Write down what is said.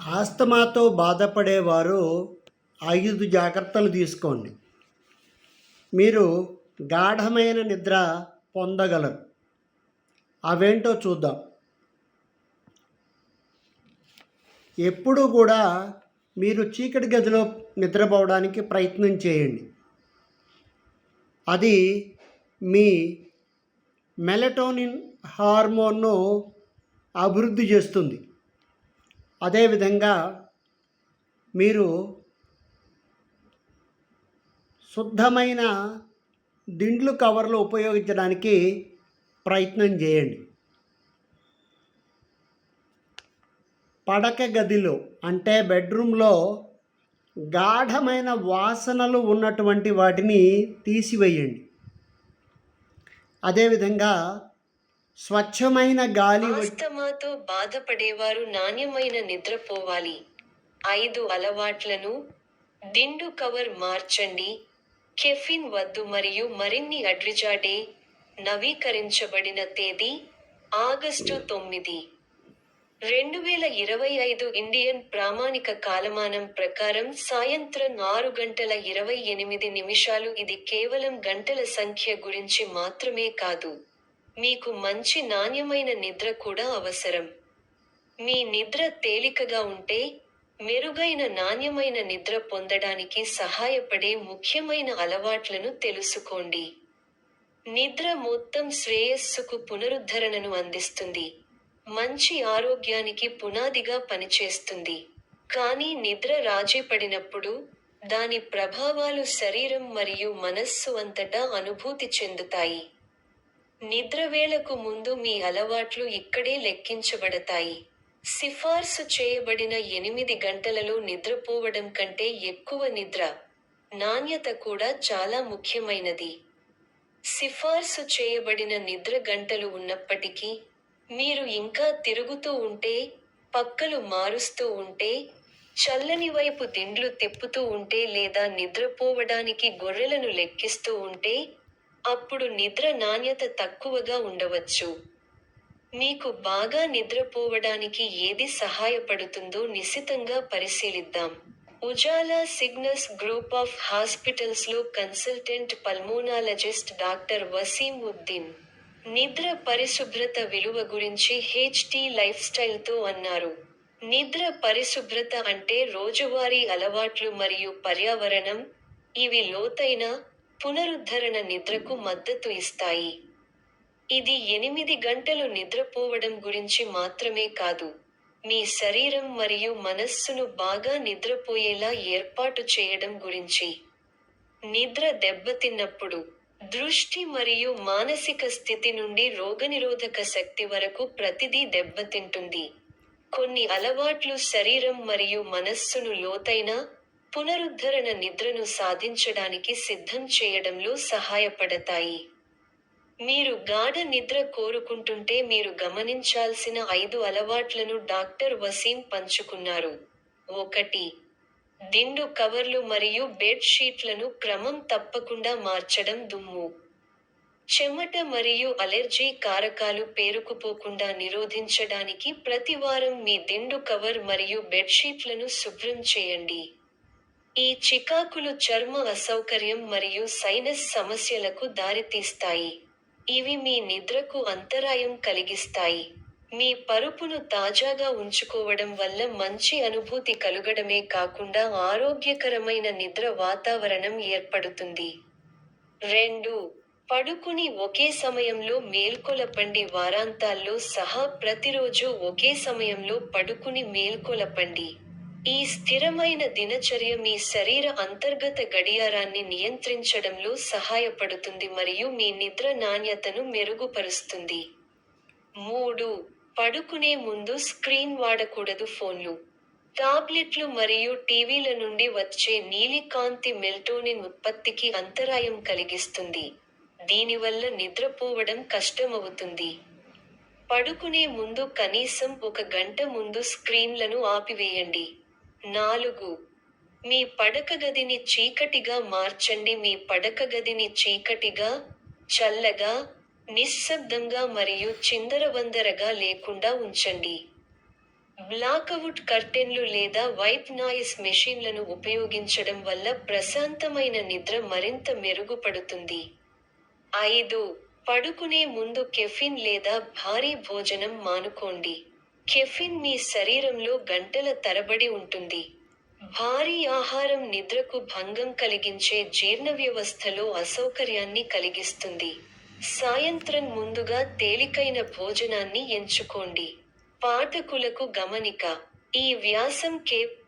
ఆస్తమాతో బాధపడేవారు ఐదు జాగ్రత్తలు తీసుకోండి. మీరు గాఢమైన నిద్ర పొందగలరు. అవేంటో చూద్దాం. ఎప్పుడూ కూడా మీరు చీకటి గదిలో నిద్రపోవడానికి ప్రయత్నం చేయండి. అది మీ మెలటోనిన్ హార్మోన్ను అభివృద్ధి చేస్తుంది. అదేవిధంగా మీరు శుద్ధమైన దిండ్లు కవర్లు ఉపయోగించడానికి ప్రయత్నం చేయండి. పడక గదిలో అంటే బెడ్రూమ్లో గాఢమైన వాసనలు ఉన్నటువంటి వాటిని తీసివేయండి. అదేవిధంగా స్వచ్ఛమైన గాలి ఆస్తమాతో బాధపడేవారు నాణ్యమైన నిద్రపోవాలి. ఐదు అలవాట్లను దిండు కవర్ మార్చండి. కెఫిన్ వద్దు మరియు మరిన్ని అడ్రిజాడే నవీకరించబడిన తేదీ ఆగస్టు తొమ్మిది. రెండు వేల ఇరవై ఐదు ఇండియన్ ప్రామాణిక కాలమానం ప్రకారం సాయంత్రం ఆరు గంటల ఇరవై ఎనిమిది నిమిషాలు ఇది కేవలం గంటల సంఖ్య గురించి మాత్రమే కాదు. మీకు మంచి నాణ్యమైన నిద్ర కూడా అవసరం. మీ నిద్ర తేలికగా ఉంటే మెరుగైన నాణ్యమైన నిద్ర పొందడానికి సహాయపడే ముఖ్యమైన అలవాట్లను తెలుసుకోండి. నిద్ర మొత్తం శ్రేయస్సుకు పునరుద్ధరణను అందిస్తుంది. మంచి ఆరోగ్యానికి పునాదిగా పనిచేస్తుంది. కానీ నిద్ర రాజీపడినప్పుడు దాని ప్రభావాలు శరీరం మరియు మనస్సు అంతటా అనుభూతి చెందుతాయి. నిద్రవేళకు ముందు మీ అలవాట్లు ఇక్కడే లెక్కించబడతాయి. సిఫార్సు చేయబడిన ఎనిమిది గంటలలో నిద్రపోవడం కంటే ఎక్కువ నిద్ర నాణ్యత కూడా చాలా ముఖ్యమైనది. సిఫార్సు చేయబడిన నిద్ర గంటలు ఉన్నప్పటికీ మీరు ఇంకా తిరుగుతూ ఉంటే పక్కలు మారుస్తూ ఉంటే చల్లని వైపు దిండ్లు తిప్పుతూ ఉంటే లేదా నిద్రపోవడానికి గొర్రెలను లెక్కిస్తూ ఉంటే అప్పుడు నిద్ర నాణ్యత తక్కువగా ఉండవచ్చు. మీకు బాగా నిద్రపోవడానికి ఏది సహాయపడుతుందో నిశితంగా పరిశీలిద్దాం. ఉజాలా సిగ్నస్ గ్రూప్ ఆఫ్ హాస్పిటల్స్లో consultant pulmonologist doctor Waseem Uddin. నిద్ర పరిశుభ్రత విలువ గురించి హెచ్టీ లైఫ్ స్టైల్తో అన్నారు. నిద్ర పరిశుభ్రత అంటే రోజువారీ అలవాట్లు మరియు పర్యావరణం. ఇవి లోతైన పునరుద్ధరణ నిద్రకు మద్దతు ఇస్తాయి. ఇది ఎనిమిది గంటలు నిద్రపోవడం గురించి మాత్రమే కాదు మీ శరీరం మరియు మనస్సును బాగా నిద్రపోయేలా ఏర్పాటు చేయడం గురించి. నిద్ర దెబ్బతిన్నప్పుడు దృష్టి మరియు మానసిక స్థితి నుండి రోగనిరోధక శక్తి వరకు ప్రతిదీ దెబ్బతింటుంది. కొన్ని అలవాట్లు శరీరం మరియు మనస్సును లోతైన పునరుద్ధరణ నిద్రను సాధించడానికి సిద్ధం చేయడంలో సహాయపడతాయి. మీరు గాఢ నిద్ర కోరుకుంటుంటే మీరు గమనించాల్సిన ఐదు అలవాట్లను డాక్టర్ వసీం పంచుకున్నారు. ఒకటి దిండు కవర్లు మరియు బెడ్ షీట్లను క్రమం తప్పకుండా మార్చడం దుమ్ము. చెమట మరియు అలెర్జీ కారకాలు పేరుకుపోకుండా నిరోధించడానికి ప్రతివారం మీ దిండు కవర్ మరియు బెడ్షీట్లను శుభ్రం చేయండి. ఈ చికాకులు చర్మ అసౌకర్యం మరియు సైనస్ సమస్యలకు దారితీస్తాయి. ఇవి మీ నిద్రకు అంతరాయం కలిగిస్తాయి. మీ పరుపును తాజాగా ఉంచుకోవడం వల్ల మంచి అనుభూతి కలుగడమే కాకుండా ఆరోగ్యకరమైన నిద్ర వాతావరణం ఏర్పడుతుంది. రెండు పడుకుని ఒకే సమయంలో మేల్కొలపండి. వారాంతాల్లో సహా ప్రతిరోజు ఒకే సమయంలో పడుకుని మేల్కొలపండి. ఈ స్థిరమైన దినచర్య మీ శరీర అంతర్గత గడియారాన్ని నియంత్రించడంలో సహాయపడుతుంది మరియు మీ నిద్ర నాణ్యతను మెరుగుపరుస్తుంది. మూడు పడుకునే ముందు స్క్రీన్ వాడకూడదు ఫోన్లు. టాబ్లెట్లు మరియు టీవీల నుండి వచ్చే నీలికాంతి మెల్టోనిన్ ఉత్పత్తికి అంతరాయం కలిగిస్తుంది. దీనివల్ల నిద్రపోవడం కష్టమవుతుంది. పడుకునే ముందు కనీసం ఒక గంట ముందు స్క్రీన్లను ఆపివేయండి. నాలుగు. మీ పడక గదిని చీకటిగా మార్చండి. మీ పడక గదిని చీకటిగా చల్లగా నిశ్శబ్దంగా మరియు చిందరవందరగా లేకుండా ఉంచండి. బ్లాకవుట్ కర్టెన్లు లేదా వైట్ నాయిస్ మెషీన్లను ఉపయోగించడం వల్ల ప్రశాంతమైన నిద్ర మరింత మెరుగుపడుతుంది. ఐదు. పడుకునే ముందు కెఫిన్ లేదా భారీ భోజనం మానుకోండి. కెఫిన్ మీ శరీరంలో గంటల తరబడి ఉంటుంది. భారీ ఆహారం నిద్రకు భంగం కలిగించే జీర్ణ వ్యవస్థలో అసౌకర్యాన్ని కలిగిస్తుంది. సాయంత్రం ముందుగా తేలికైన భోజనాన్ని ఎంచుకోండి. పాఠకులకు గమనిక ఈ వ్యాసం కేప్